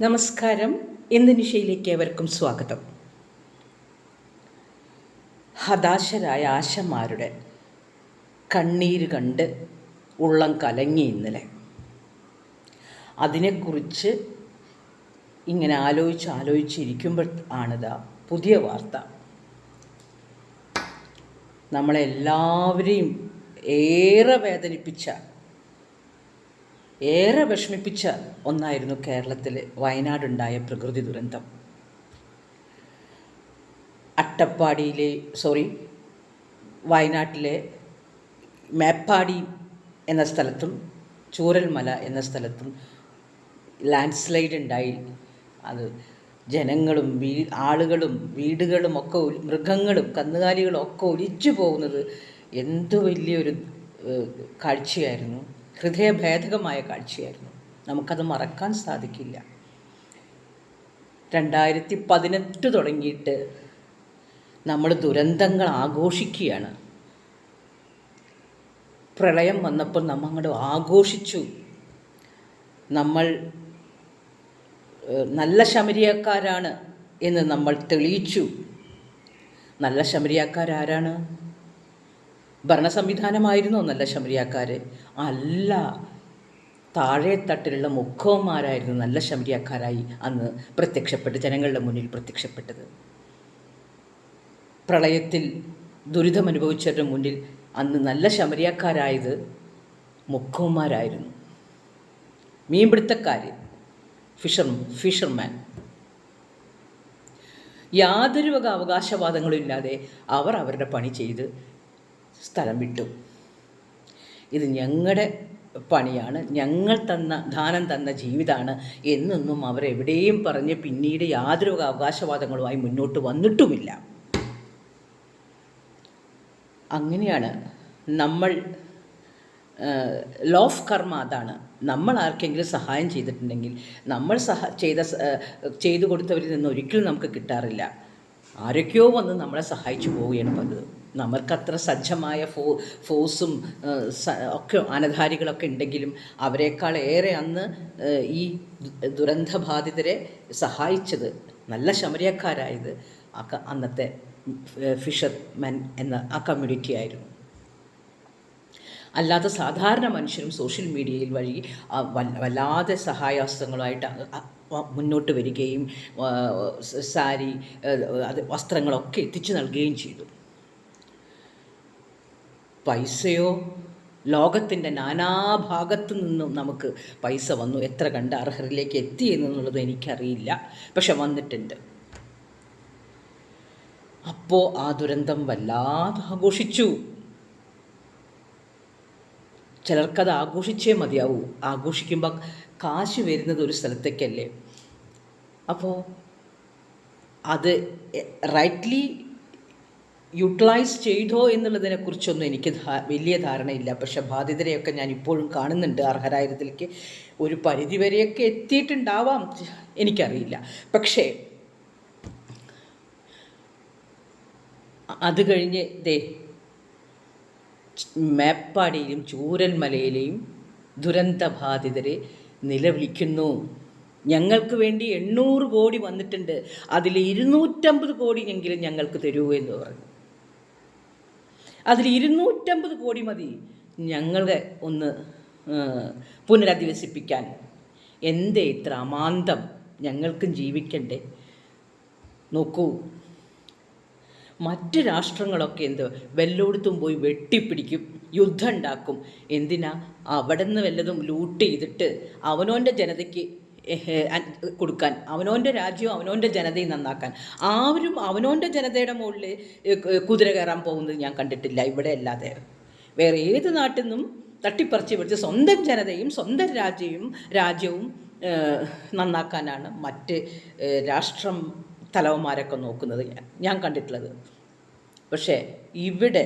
നമസ്കാരം. ഇന്ന് നിശയിലേക്ക് ഏവർക്കും സ്വാഗതം. ഹതാശരായ ആശമാരുടെ കണ്ണീര് കണ്ട് ഉള്ളം കലങ്ങി ഇന്നലെ. അതിനെക്കുറിച്ച് ഇങ്ങനെ ആലോചിച്ച് ആലോചിച്ചിരിക്കുമ്പോൾ ആണിതാ പുതിയ വാർത്ത. നമ്മളെല്ലാവരെയും ഏറെ വേദനിപ്പിച്ച ഏറെ വിഷമിപ്പിച്ച ഒന്നായിരുന്നു കേരളത്തിലെ വയനാടുണ്ടായ പ്രകൃതി ദുരന്തം. അട്ടപ്പാടിയിലെ സോറി വയനാട്ടിലെ മേപ്പാടി എന്ന സ്ഥലത്തും ചൂരൽമല എന്ന സ്ഥലത്തും ലാൻഡ് സ്ലൈഡ് ഉണ്ടായി. അത് ജനങ്ങളും വീ ആളുകളും വീടുകളും ഒക്കെ മൃഗങ്ങളും കന്നുകാലികളും ഒക്കെ ഒലിച്ചു പോകുന്നത് എന്ത് വലിയൊരു കാഴ്ചയായിരുന്നു. ഹൃദയഭേദകമായ കാഴ്ചയായിരുന്നു. നമുക്കത് മറക്കാൻ സാധിക്കില്ല. രണ്ടായിരത്തി പതിനെട്ട് തുടങ്ങിയിട്ട് നമ്മൾ ദുരന്തങ്ങൾ ആഘോഷിക്കുകയാണ്. പ്രളയം വന്നപ്പോൾ നമ്മൾ അങ്ങോട്ട് ആഘോഷിച്ചു. നമ്മൾ നല്ല ശമരിയക്കാരാണ് എന്ന് നമ്മൾ തെളിയിച്ചു. നല്ല ശമരിയാക്കാരാരാണ്? ഭരണ സംവിധാനമായിരുന്നു നല്ല ശമരിയാക്കാർ അല്ല താഴെത്തട്ടിലുള്ള മുഖവന്മാരായിരുന്നു നല്ല ശമരിയാക്കാരായി അന്ന് പ്രത്യക്ഷപ്പെട്ട് ജനങ്ങളുടെ മുന്നിൽ പ്രത്യക്ഷപ്പെട്ടത്. പ്രളയത്തിൽ ദുരിതമനുഭവിച്ചവരുടെ മുന്നിൽ അന്ന് നല്ല ശമരിയാക്കാരായത് മുഖവന്മാരായിരുന്നു മീൻപിടുത്തക്കാർ ഫിഷർ ഫിഷർമാൻ. യാതൊരു വക അവകാശവാദങ്ങളും ഇല്ലാതെ അവർ അവരുടെ പണി ചെയ്ത് സ്ഥലം വിട്ടു. ഇത് ഞങ്ങളുടെ പണിയാണ്. ഞങ്ങൾ തന്ന ദാനം തന്ന ജീവിതമാണ് എന്നൊന്നും അവരെവിടെയും പറഞ്ഞ് പിന്നീട് യാതൊരു വക അവകാശവാദങ്ങളുമായി മുന്നോട്ട് വന്നിട്ടുമില്ല. അങ്ങനെയാണ് നമ്മൾ ലോ ഓഫ് കർമ്മ അതാണ്. നമ്മൾ ആർക്കെങ്കിലും സഹായം ചെയ്തിട്ടുണ്ടെങ്കിൽ നമ്മൾ സഹ ചെയ്ത ചെയ്തു കൊടുത്തവരിൽ നിന്ന് ഒരിക്കലും നമുക്ക് കിട്ടാറില്ല. ആരൊക്കെയോ വന്ന് നമ്മളെ സഹായിച്ചു പോവുകയാണ് പതിവ് നമുക്കത്ര സജ്ജമായ ഫോ ഫോഴ്സും ഒക്കെ അനധാരികളൊക്കെ ഉണ്ടെങ്കിലും അവരെക്കാൾ ഏറെ അന്ന് ഈ ദുരന്തബാധിതരെ സഹായിച്ചത് നല്ല ശമരിയക്കാരായത് അന്നത്തെ ഫിഷർമെൻ എന്ന ആ കമ്മ്യൂണിറ്റി ആയിരുന്നു. അല്ലാത്ത സാധാരണ മനുഷ്യരും സോഷ്യൽ മീഡിയയിൽ വഴി വല്ലാതെ വ- മുന്നോട്ട് വരികയും സാരി അത് വസ്ത്രങ്ങളൊക്കെ എത്തിച്ചു നൽകുകയും ചെയ്തു. പൈസയോ? ലോകത്തിന്റെ നാനാഭാഗത്തു നിന്നും നമുക്ക് പൈസ വന്നു. എത്ര കണ്ട് അർഹരിലേക്ക് എത്തി എന്നുള്ളത് എനിക്കറിയില്ല. പക്ഷെ വന്നിട്ടുണ്ട്. അപ്പോൾ ആ ദുരന്തം വല്ലാതെ ആഘോഷിച്ചു. ചിലർക്കത് ആഘോഷിച്ചേ മതിയാവൂ. ആഘോഷിക്കുമ്പോൾ കാശ് വരുന്നത് ഒരു സ്ഥലത്തേക്കല്ലേ. അപ്പോൾ അത് റൈറ്റ്ലി യൂട്ടിലൈസ് ചെയ്തോ എന്നുള്ളതിനെക്കുറിച്ചൊന്നും എനിക്ക് വലിയ ധാരണയില്ല. പക്ഷെ ബാധിതരെയൊക്കെ ഞാൻ ഇപ്പോഴും കാണുന്നുണ്ട്. അർഹരായതിലേക്ക് ഒരു പരിധിവരെയൊക്കെ എത്തിയിട്ടുണ്ടാവാം. എനിക്കറിയില്ല. പക്ഷേ അത് കഴിഞ്ഞ് ദേ മേപ്പാടിയിലും ചൂരൽമലയിലെയും ദുരന്തബാധിതരെ നിലവിളിക്കുന്നു. ഞങ്ങൾക്ക് വേണ്ടി എണ്ണൂറ് കോടി വന്നിട്ടുണ്ട്. അതിൽ ഇരുന്നൂറ്റമ്പത് കോടിയെങ്കിലും ഞങ്ങൾക്ക് തരൂ എന്ന് പറഞ്ഞു. അതിൽ ഇരുന്നൂറ്റമ്പത് കോടി മതി. ഞങ്ങളെ ഒന്ന് പുനരധിവസിപ്പിക്കാൻ. എന്തേ ഇത്ര അമാന്തം? ഞങ്ങൾക്കും ജീവിക്കണ്ടേ. നോക്കൂ. മറ്റ് രാഷ്ട്രങ്ങളൊക്കെ എന്ത്? വല്ലോടത്തും പോയി വെട്ടിപ്പിടിക്കും യുദ്ധം ഉണ്ടാക്കും. എന്തിനാ? അവിടെ നിന്ന് വല്ലതും ലൂട്ട് ചെയ്തിട്ട് അവനോന്റെ ജനതയ്ക്ക് കൊടുക്കാൻ അവനോന്റെ രാജ്യവും അവനോന്റെ ജനതയും നന്നാക്കാൻ. ആരും അവനോന്റെ ജനതയുടെ മുകളിൽ കുതിര കയറാൻ പോകുന്നത് ഞാൻ കണ്ടിട്ടില്ല ഇവിടെ അല്ലാതെ. വേറെ ഏത് നാട്ടിൽ നിന്നും തട്ടിപ്പറിച്ച് പിടിച്ച് സ്വന്തം ജനതയും സ്വന്തം രാജ്യവും രാജ്യവും നന്നാക്കാനാണ് മറ്റ് രാഷ്ട്രം തലവന്മാരൊക്കെ നോക്കുന്നത് ഞാൻ ഞാൻ കണ്ടിട്ടുള്ളത്. പക്ഷേ ഇവിടെ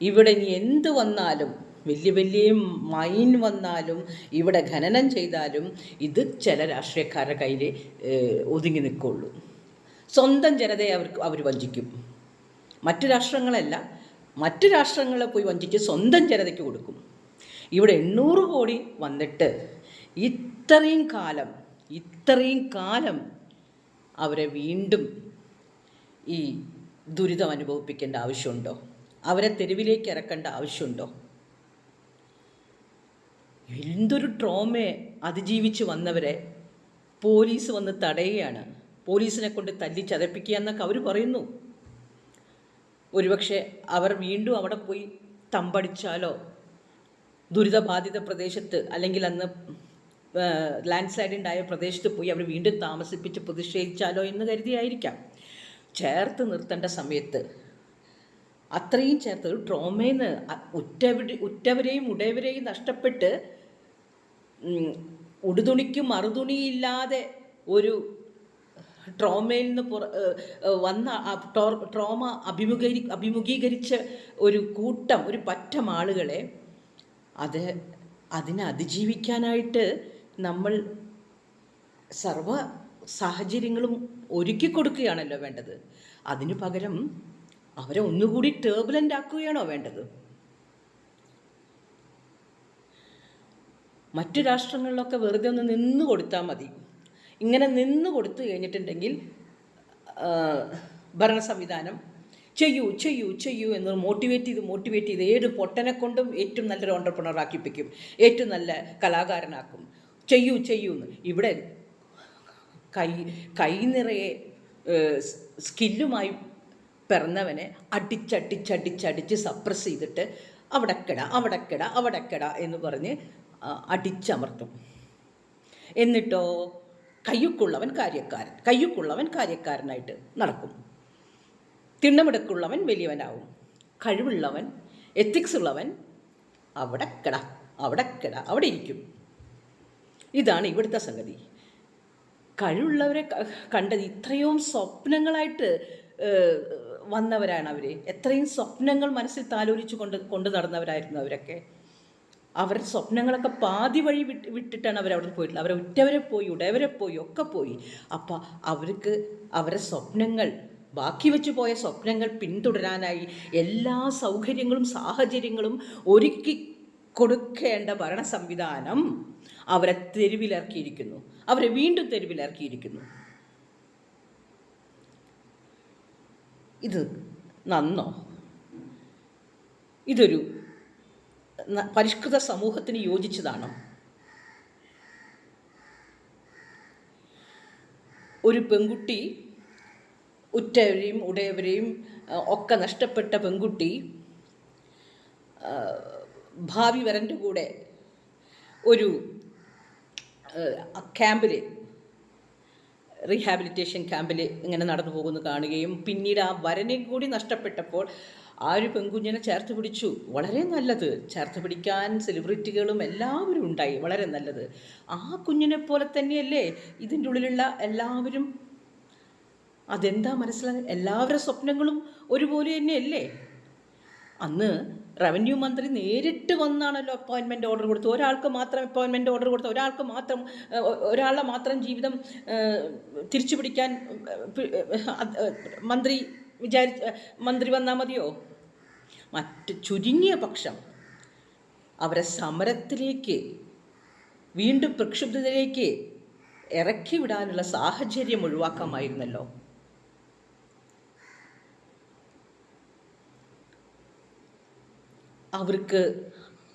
ഇവിടെ ഇനി എന്ത് വന്നാലും വലിയ വലിയ മൈൻ വന്നാലും ഇവിടെ ഖനനം ചെയ്താലും ഇത് ചില രാഷ്ട്രീയക്കാരുടെ കയ്യിൽ ഒതുങ്ങി നിൽക്കുള്ളൂ. സ്വന്തം ജനതയെ അവർക്ക് അവർ വഞ്ചിക്കും. മറ്റു രാഷ്ട്രങ്ങളല്ല മറ്റു രാഷ്ട്രങ്ങളെ പോയി വഞ്ചിച്ച് സ്വന്തം ജനതയ്ക്ക് കൊടുക്കും. ഇവിടെ എണ്ണൂറ് കോടി വന്നിട്ട് ഇത്രയും കാലം ഇത്രയും കാലം അവരെ വീണ്ടും ഈ ദുരിതം അനുഭവിപ്പിക്കേണ്ട ആവശ്യമുണ്ടോ? അവരെ തെരുവിലേക്ക് ഇറക്കേണ്ട ആവശ്യമുണ്ടോ? എന്തൊരു ട്രോമയെ അതിജീവിച്ച് വന്നവരെ പോലീസ് വന്ന് തടയുകയാണ്. പോലീസിനെ കൊണ്ട് തല്ലി ചതപ്പിക്കുക എന്നൊക്കെ അവർ പറയുന്നു. ഒരുപക്ഷെ അവർ വീണ്ടും അവിടെ പോയി തമ്പടിച്ചാലോ ദുരിതബാധിത പ്രദേശത്ത് അല്ലെങ്കിൽ അന്ന് ലാൻഡ് സ്ലൈഡുണ്ടായ പ്രദേശത്ത് പോയി അവർ വീണ്ടും താമസിപ്പിച്ച് പ്രതിഷേധിച്ചാലോ എന്ന് കരുതിയായിരിക്കാം. ചേർത്ത് നിർത്തേണ്ട സമയത്ത് അത്രയും ചേർത്ത് ഒരു ട്രോമേന്ന് ഉറ്റവരെ ഉറ്റവരെയും ഉടയവരെയും നഷ്ടപ്പെട്ട് ഉടുതുണിക്കും മറുതുണിയില്ലാതെ ഒരു ട്രോമയിൽ നിന്ന് പുറ വന്ന ട്രോമ അഭിമുഖീകരി അഭിമുഖീകരിച്ച ഒരു കൂട്ടം ഒരു പറ്റം ആളുകളെ അത് അതിനെ അതിജീവിക്കാനായിട്ട് നമ്മൾ സർവ സാഹചര്യങ്ങളും ഒരുക്കി കൊടുക്കുകയാണല്ലോ വേണ്ടത്. അതിനു പകരം അവരെ ഒന്നുകൂടി ടേബുലന്റ് ആക്കുകയാണോ വേണ്ടത്? മറ്റു രാഷ്ട്രങ്ങളിലൊക്കെ വെറുതെ ഒന്ന് നിന്ന് കൊടുത്താൽ മതി. ഇങ്ങനെ നിന്ന് കൊടുത്തു കഴിഞ്ഞിട്ടുണ്ടെങ്കിൽ ഭരണ സംവിധാനം ചെയ്യൂ ചെയ്യൂ ചെയ്യൂ എന്ന് മോട്ടിവേറ്റ് ചെയ്ത് മോട്ടിവേറ്റ് ചെയ്ത് ഏത് പൊട്ടനെ കൊണ്ടും ഏറ്റവും നല്ലൊരു ഓണ്ടർപ്രണർ ആക്കിപ്പിക്കും. ഏറ്റവും നല്ല കലാകാരനാക്കും. ചെയ്യൂ ചെയ്യൂ എന്ന്. ഇവിടെ കൈ കൈ നിറയെ സ്കില്ലുമായി പിറന്നവനെ അടിച്ചടിച്ചടിച്ചടിച്ച് സപ്രസ് ചെയ്തിട്ട് അവിടക്കിട അവിടക്കിട അവിടക്കിട എന്ന് പറഞ്ഞ് അടിച്ചമർത്തും. എന്നിട്ടോ കയ്യുക്കുള്ളവൻ കാര്യക്കാരൻ കയ്യുക്കുള്ളവൻ കാര്യക്കാരനായിട്ട് നടക്കും. തിണ്ണമിടക്കുള്ളവൻ വലിയവനാവും. കഴിവുള്ളവൻ എത്തിക്സ് ഉള്ളവൻ അവിടെ കിട അവിടെ കിട അവിടെ ഇരിക്കും. ഇതാണ് ഇവിടുത്തെ സംഗതി. കഴിവുള്ളവരെ കണ്ടത് ഇത്രയും സ്വപ്നങ്ങളായിട്ട് വന്നവരാണ് അവർ എത്രയും സ്വപ്നങ്ങൾ മനസ്സിൽ താലോലിച്ച് കൊണ്ട് കൊണ്ട് നടന്നവരായിരുന്നു അവരൊക്കെ. അവരുടെ സ്വപ്നങ്ങളൊക്കെ പാതി വഴി വിട്ട് വിട്ടിട്ടാണ് അവർ അവിടെ പോയിട്ടുള്ളത്. അവരെ ഉറ്റവരെ പോയി ഉടയവരെ പോയി ഒക്കെ പോയി. അപ്പം അവർക്ക് അവരുടെ സ്വപ്നങ്ങൾ ബാക്കി വെച്ച് പോയ സ്വപ്നങ്ങൾ പിന്തുടരാനായി എല്ലാ സൗകര്യങ്ങളും സാഹചര്യങ്ങളും ഒരുക്കി കൊടുക്കേണ്ട ഭരണ സംവിധാനം അവരെ തെരുവിലിറക്കിയിരിക്കുന്നു. അവരെ വീണ്ടും തെരുവിലിറക്കിയിരിക്കുന്നു. ഇത് നന്നോ? ഇതൊരു പരിഷ്കൃത സമൂഹത്തിന് യോജിച്ചതാണ്? ഒരു പെൺകുട്ടി ഉറ്റവരെയും ഉടയവരെയും ഒക്കെ നഷ്ടപ്പെട്ട പെൺകുട്ടി ഭാവി വരന്റെ കൂടെ ഒരു ക്യാമ്പിൽ റീഹാബിലിറ്റേഷൻ ക്യാമ്പിൽ ഇങ്ങനെ നടന്നു പോകുന്നു കാണുകയും പിന്നീട് ആ വരനെ കൂടി നഷ്ടപ്പെട്ടപ്പോൾ ആ ഒരു പെൺകുഞ്ഞിനെ ചേർത്ത് പിടിച്ചു. വളരെ നല്ലത്. ചേർത്ത് പിടിക്കാൻ സെലിബ്രിറ്റികളും എല്ലാവരും ഉണ്ടായി. വളരെ നല്ലത്. ആ കുഞ്ഞിനെ പോലെ തന്നെയല്ലേ ഇതിന്റെ ഉള്ളിലുള്ള എല്ലാവരും? അതെന്താ മനസ്സിലാകുക എല്ലാവരുടെ സ്വപ്നങ്ങളും ഒരുപോലെ തന്നെയല്ലേ? അന്ന് റവന്യൂ മന്ത്രി നേരിട്ട് വന്നാണല്ലോ അപ്പോയിൻമെന്റ് ഓർഡർ കൊടുത്തത്. ഒരാൾക്ക് മാത്രം അപ്പോയിൻമെന്റ് ഓർഡർ കൊടുത്ത ഒരാൾക്ക് മാത്രം ഒരാളെ മാത്രം ജീവിതം തിരിച്ചു പിടിക്കാൻ മന്ത്രി വിചാരി മന്ത്രി വന്നാൽ മതിയോ? മറ്റ് ചുരുങ്ങിയ പക്ഷം അവരെ സമരത്തിലേക്ക് വീണ്ടും പ്രക്ഷുബ്ധതയിലേക്ക് ഇറക്കി വിടാനുള്ള സാഹചര്യം ഒഴിവാക്കാമായിരുന്നല്ലോ. അവർക്ക്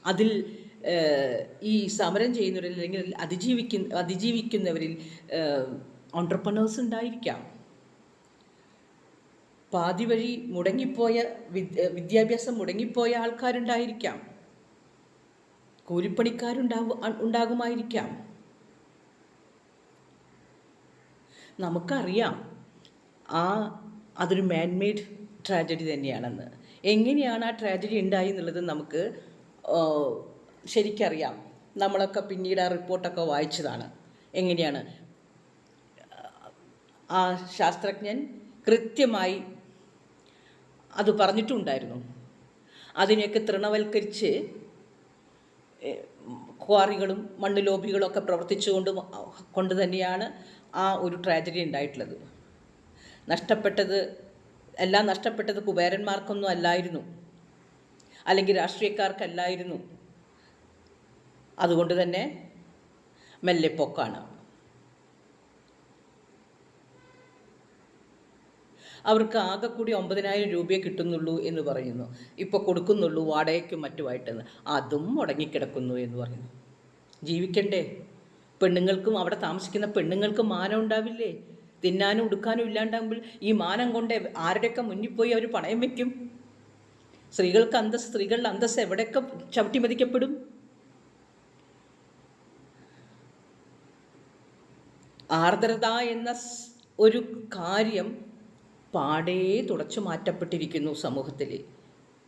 അതിൽ ഈ സമരം ചെയ്യുന്നവരിൽ അല്ലെങ്കിൽ അതിജീവിക്കുന്ന അതിജീവിക്കുന്നവരിൽ ഓണ്ടർപ്രണേഴ്സ് ഉണ്ടായിരിക്കാം. പാതി വഴി മുടങ്ങിപ്പോയ വിദ്യ വിദ്യാഭ്യാസം മുടങ്ങിപ്പോയ ആൾക്കാരുണ്ടായിരിക്കാം. കൂലിപ്പണിക്കാരുണ്ടാവും ഉണ്ടാകുമായിരിക്കാം. നമുക്കറിയാം ആ അതൊരു മാൻമെയ്ഡ് ട്രാജഡി തന്നെയാണെന്ന്. എങ്ങനെയാണ് ആ ട്രാജഡി ഉണ്ടായി എന്നുള്ളത് നമുക്ക് ശരിക്കറിയാം. നമ്മളൊക്കെ പിന്നീട് ആ റിപ്പോർട്ടൊക്കെ വായിച്ചതാണ്. എങ്ങനെയാണ് ആ ശാസ്ത്രജ്ഞൻ കൃത്യമായി അത് പറഞ്ഞിട്ടുണ്ടായിരുന്നു. അതിനെയൊക്കെ തൃണവൽക്കരിച്ച് ക്വാറികളും മണ്ണ് ലോബികളും ഒക്കെ പ്രവർത്തിച്ചുകൊണ്ട് കൊണ്ട് തന്നെയാണ് ആ ഒരു ട്രാജഡി ഉണ്ടായിട്ടുള്ളത്. നഷ്ടപ്പെട്ടത് എല്ലാം നഷ്ടപ്പെട്ടത് കുബേരന്മാർക്കൊന്നും അല്ലായിരുന്നു. അല്ലെങ്കിൽ രാഷ്ട്രീയക്കാർക്കല്ലായിരുന്നു. അതുകൊണ്ട് തന്നെ മെല്ലെ മെല്ലെപ്പൊക്കാണ് അവർക്ക് ആകെ കൂടി ഒമ്പതിനായിരം രൂപയെ കിട്ടുന്നുള്ളൂ എന്ന് പറയുന്നു. ഇപ്പോൾ കൊടുക്കുന്നുള്ളൂ വാടകയ്ക്കും മറ്റുമായിട്ടെന്ന്. അതും മുടങ്ങിക്കിടക്കുന്നു എന്ന് പറയുന്നു. ജീവിക്കണ്ടേ? പെണ്ണുങ്ങൾക്കും അവിടെ താമസിക്കുന്ന പെണ്ണുങ്ങൾക്കും മാനം ഉണ്ടാവില്ലേ? തിന്നാനും ഉടുക്കാനും ഇല്ലാണ്ടാകുമ്പോൾ ഈ മാനം കൊണ്ട് ആരുടെയൊക്കെ മുന്നിൽ പോയി അവർ പണയം വയ്ക്കും സ്ത്രീകൾക്ക് അന്തസ് സ്ത്രീകളുടെ അന്തസ് എവിടെയൊക്കെ ചവിട്ടി മതിക്കപ്പെടും? ആർദ്രത എന്ന ഒരു കാര്യം പാടേ തുടച്ചു മാറ്റപ്പെട്ടിരിക്കുന്നു സമൂഹത്തിൽ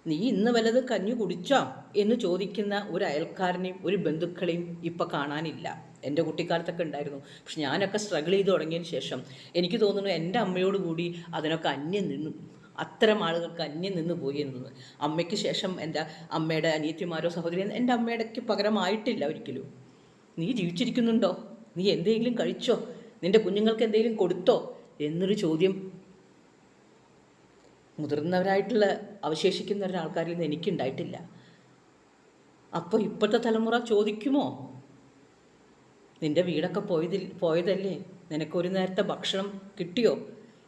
നീ ഇന്ന് വല്ലത് കഞ്ഞു കുടിച്ചോ എന്ന് ചോദിക്കുന്ന ഒരു അയൽക്കാരനെയും ഒരു ബന്ധുക്കളെയും ഇപ്പം കാണാനില്ല. എന്റെ കുട്ടിക്കാലത്തൊക്കെ ഉണ്ടായിരുന്നു. പക്ഷെ ഞാനൊക്കെ സ്ട്രഗിൾ ചെയ്ത് തുടങ്ങിയതിന് ശേഷം എനിക്ക് തോന്നുന്നു എന്റെ അമ്മയോട് കൂടി അതിനൊക്കെ അന്യം നിന്നു. അത്തരം ആളുകൾക്ക് അന്യം നിന്ന് പോയി എന്നത്. അമ്മയ്ക്ക് ശേഷം എന്റെ അമ്മയുടെ അനിയത്തിമാരോ സഹോദരി എന്റെ അമ്മയുടെക്ക് പകരമായിട്ടില്ല ഒരിക്കലും. നീ ജീവിച്ചിരിക്കുന്നുണ്ടോ? നീ എന്തെങ്കിലും കഴിച്ചോ? നിന്റെ കുഞ്ഞുങ്ങൾക്ക് എന്തെങ്കിലും കൊടുത്തോ? എന്നൊരു ചോദ്യം മുതിർന്നവരായിട്ടുള്ള അവശേഷിക്കുന്ന ഒരാൾക്കാരിൽ നിന്ന് എനിക്കുണ്ടായിട്ടില്ല. അപ്പോൾ ഇപ്പോഴത്തെ തലമുറ ചോദിക്കുമോ? നിന്റെ വീടൊക്കെ പോയതിൽ പോയതല്ലേ? നിനക്കൊരു നേരത്തെ ഭക്ഷണം കിട്ടിയോ?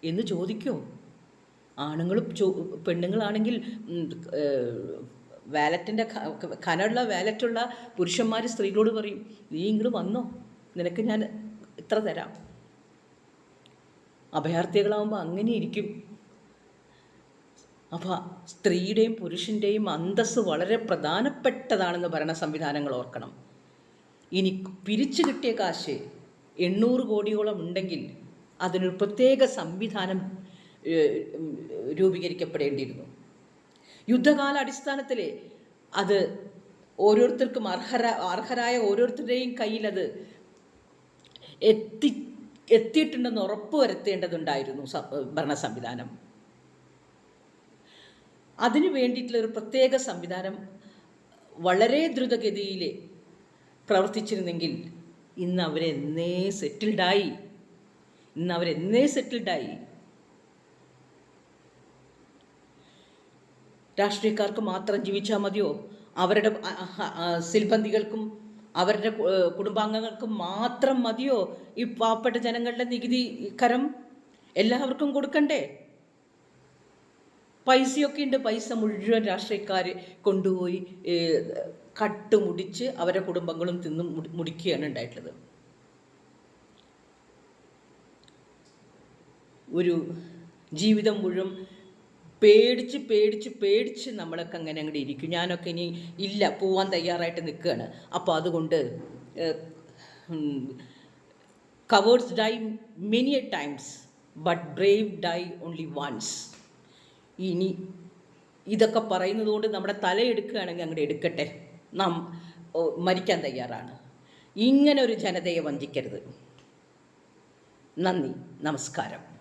എന്ന് ചോദിക്കുമോ ആണുങ്ങൾ ചോ പെണ്ണുങ്ങളാണെങ്കിൽ വാലറ്റിന്റെ കനമുള്ള വാലറ്റുള്ള പുരുഷന്മാർ സ്ത്രീകളോട് പറയും നീ ഇങ്ങോട്ട് വന്നോ നിനക്ക് ഞാൻ ഇത്ര തരാം. അഭയാർത്ഥികളാവുമ്പോൾ അങ്ങനെ ഇരിക്കും. അപ്പോൾ സ്ത്രീയുടെയും പുരുഷന്റെയും അന്തസ്സ് വളരെ പ്രധാനപ്പെട്ടതാണെന്ന് ഭരണ സംവിധാനങ്ങൾ ഓർക്കണം. ഇനി പിരിച്ചു കിട്ടിയ കാശ് എണ്ണൂറ് കോടിയോളം ഉണ്ടെങ്കിൽ അതിനൊരു പ്രത്യേക സംവിധാനം രൂപീകരിക്കപ്പെടേണ്ടിയിരുന്നു. യുദ്ധകാല അടിസ്ഥാനത്തിൽ അത് ഓരോരുത്തർക്കും അർഹര അർഹരായ ഓരോരുത്തരുടെയും കയ്യിൽ അത് എത്തി എത്തിയിട്ടുണ്ടെന്ന് ഉറപ്പ് വരുത്തേണ്ടതുണ്ടായിരുന്നു ഭരണ സംവിധാനം. അതിനു വേണ്ടിയിട്ടുള്ള ഒരു പ്രത്യേക സംവിധാനം വളരെ ദ്രുതഗതിയിൽ പ്രവർത്തിച്ചിരുന്നെങ്കിൽ ഇന്ന് അവരെന്നേ സെറ്റിൽഡായി. ഇന്ന് അവരെന്നേ സെറ്റിൽഡായി. രാഷ്ട്രീയക്കാർക്ക് മാത്രം ജീവിച്ചാൽ മതിയോ? അവരുടെ സിൽബന്ദികൾക്കും അവരുടെ കുടുംബാംഗങ്ങൾക്കും മാത്രം മതിയോ ഈ പാവപ്പെട്ട ജനങ്ങളുടെ നികുതി കരം എല്ലാവർക്കും കൊടുക്കണ്ടേ? പൈസയൊക്കെ ഉണ്ട് പൈസ മുഴുവൻ രാഷ്ട്രീയക്കാർ കൊണ്ടുപോയി കട്ട് മുടിച്ച് അവരെ കുടുംബങ്ങളും തിന്ന് മുടി- മുടിക്കുകയാണ് ഉണ്ടായിട്ടുള്ളത്. ഒരു ജീവിതം മുഴുവൻ പേടിച്ച് പേടിച്ച് പേടിച്ച് നമ്മളൊക്കെ അങ്ങനെ അങ്ങോട്ട് ഇരിക്കും. ഞാനൊക്കെ ഇനി ഇല്ല പോവാൻ തയ്യാറായിട്ട് നിൽക്കുകയാണ്. അപ്പോൾ അതുകൊണ്ട് cowards die many a times but brave die only once ഇനി ഇതൊക്കെ പറയുന്നത് കൊണ്ട് നമ്മുടെ തലയെടുക്കുകയാണെങ്കിൽ അങ്ങോട്ട് എടുക്കട്ടെ. നാം മരിക്കാൻ തയ്യാറാണ്. ഇങ്ങനൊരു ജനതയെ വഞ്ചിക്കരുത്. നന്ദി. നമസ്കാരം.